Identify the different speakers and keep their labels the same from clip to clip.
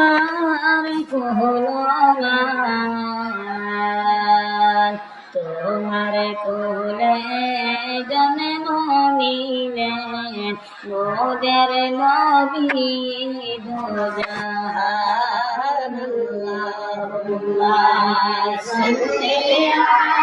Speaker 1: তোমার কোহলান তোমার কোলে জন্ম নিলেন মোদের নবী দোজাহান আল্লাহুম্মা সাল্লি আলা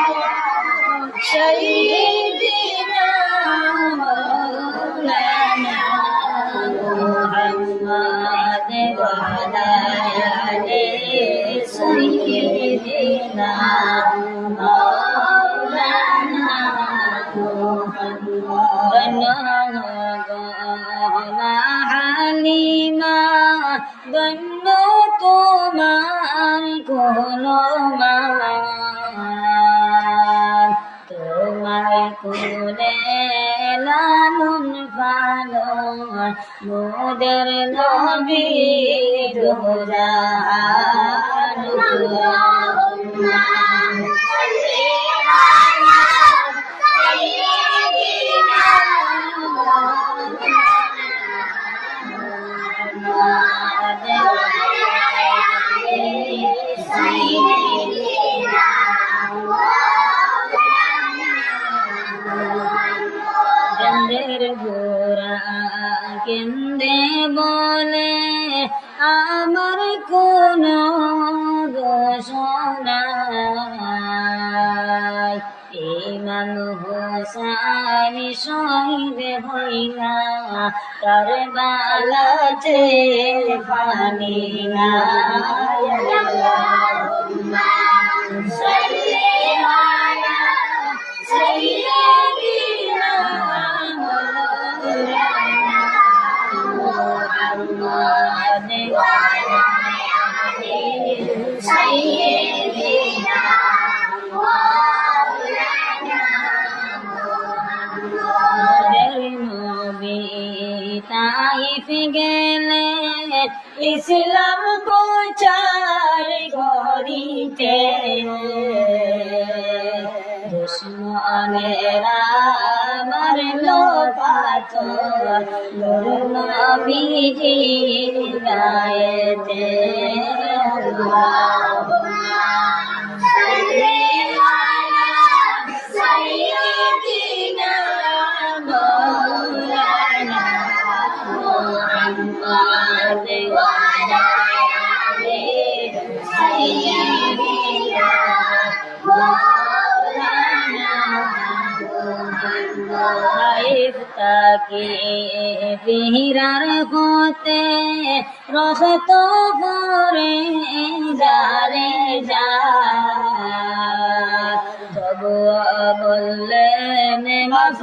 Speaker 1: গণ্য তোমার কোনো তোমার কুলে লালন পালন মোদের নবী দোজাহান আমার কোন দোষ নাই। ইমাম হোসানি শহীদ হইলা তার বালাতে না ইসলাম প্রচার করিতে দুশ্মনেরা মারল পাথর নবীজি গায়েতে তাকে বিহিরার হতে রসত করে যারে যা। তবু বললেন মাফ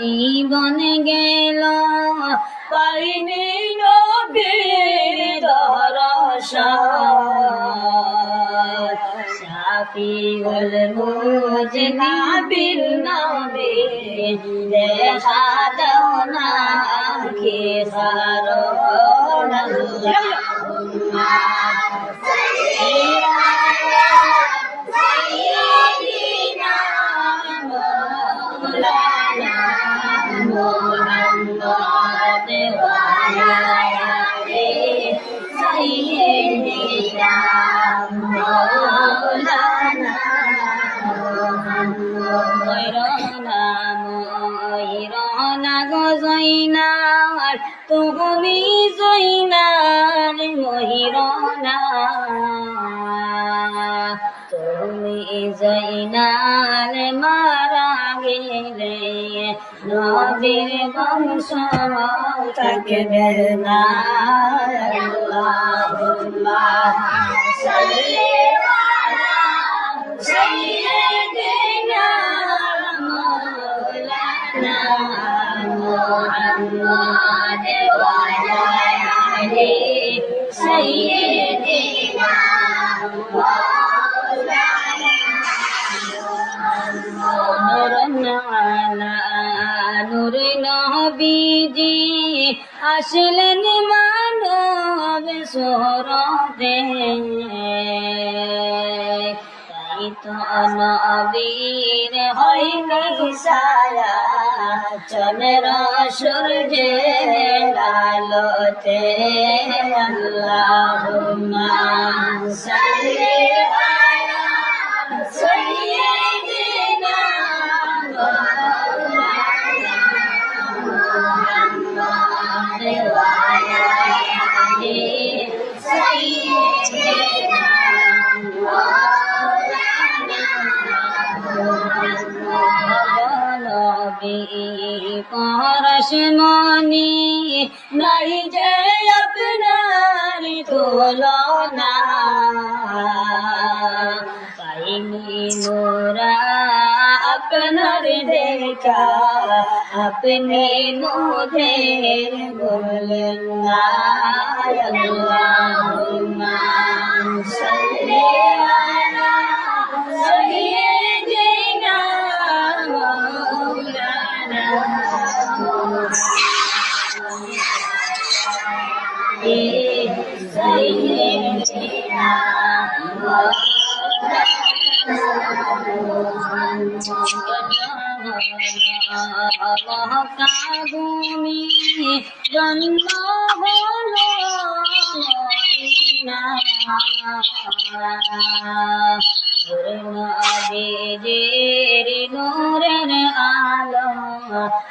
Speaker 1: জীবন গেল। পাইনি নবীর দর্শন শাফিউল মুজনাবিল নবী দেখা না কি হারণ আল্লাহুম্মা গো জৈনার তুমি জৈনার মহিরনা। তুমি জৈনার মারা গেলে নদীর বংশ থাকবে না। আল্লাহ নবীজি আসলেন মানব সরদে তাই তো নবীর হয়নি সায়া চন্দ্র সূর্যে লালতে। আল্লাহুম্মা পরশমণি নাই যে আপনার তুলনা পাইনি মোরা আপনার দেখা আপনি মোদের বললেন মহাকাবুমি জন্ম হলো নবীজির নূরের আলো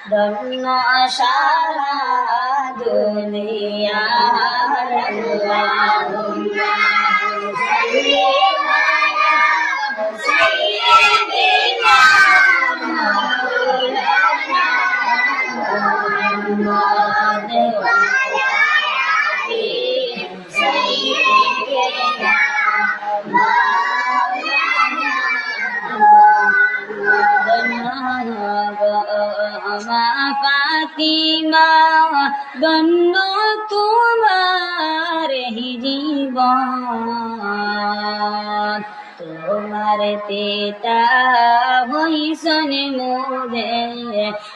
Speaker 1: দন্ন সারা দুনিয়া মা ফাতিমা গণ্য তোমার হি জীবন। তোমার তেতা হইসন মোদে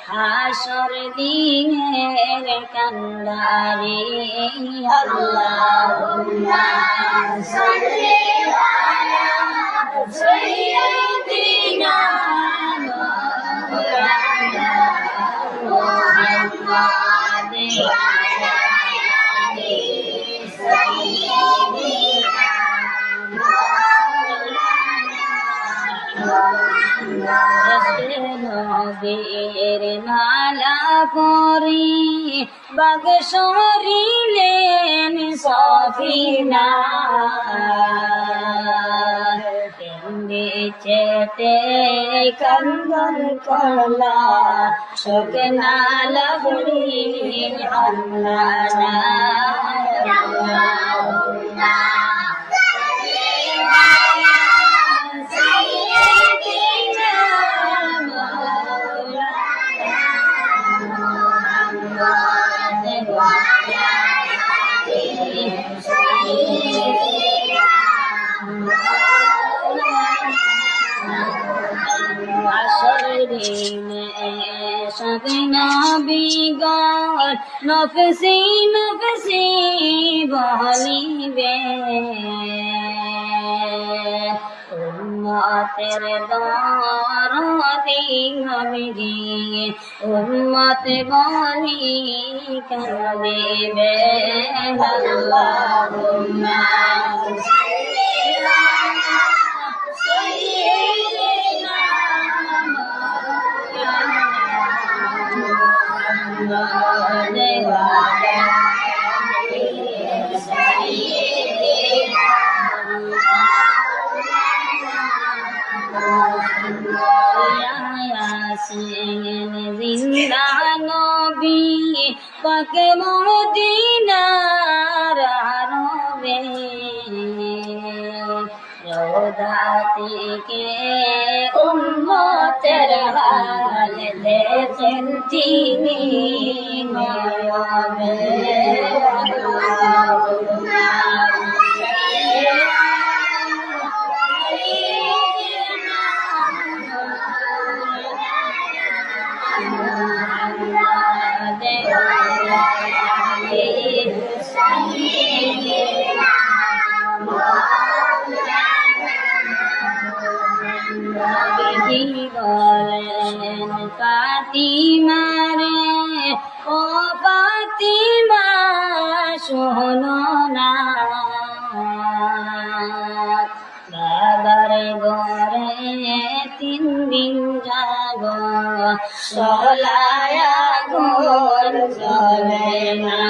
Speaker 1: হাসর দিনের কান্দারে আল্লাহুম্মা সাল্লি আলা সাইয়্যিদিনা নবীর মালা পরি বাগ সরিলেন সফিনা। চেতে কন্দন কলা শোকনা লবড়ি আল্লাহ বিগত নফসি নফসি বলিবে উম্মতের দরদি নবীজি উম্মত বলি কান্দিবে আল্লাহুম্মা ইয়াসিন জিন্দান পাকে মদিনার আরবে রোদা থেকে উম্মতের হাল দেখেন তিনি নয়নে বলেন পাতিমারে ও পাতিমা শোনো না। বাবার ঘরে তিন দিন যাব সলায়া গুণ চলে না।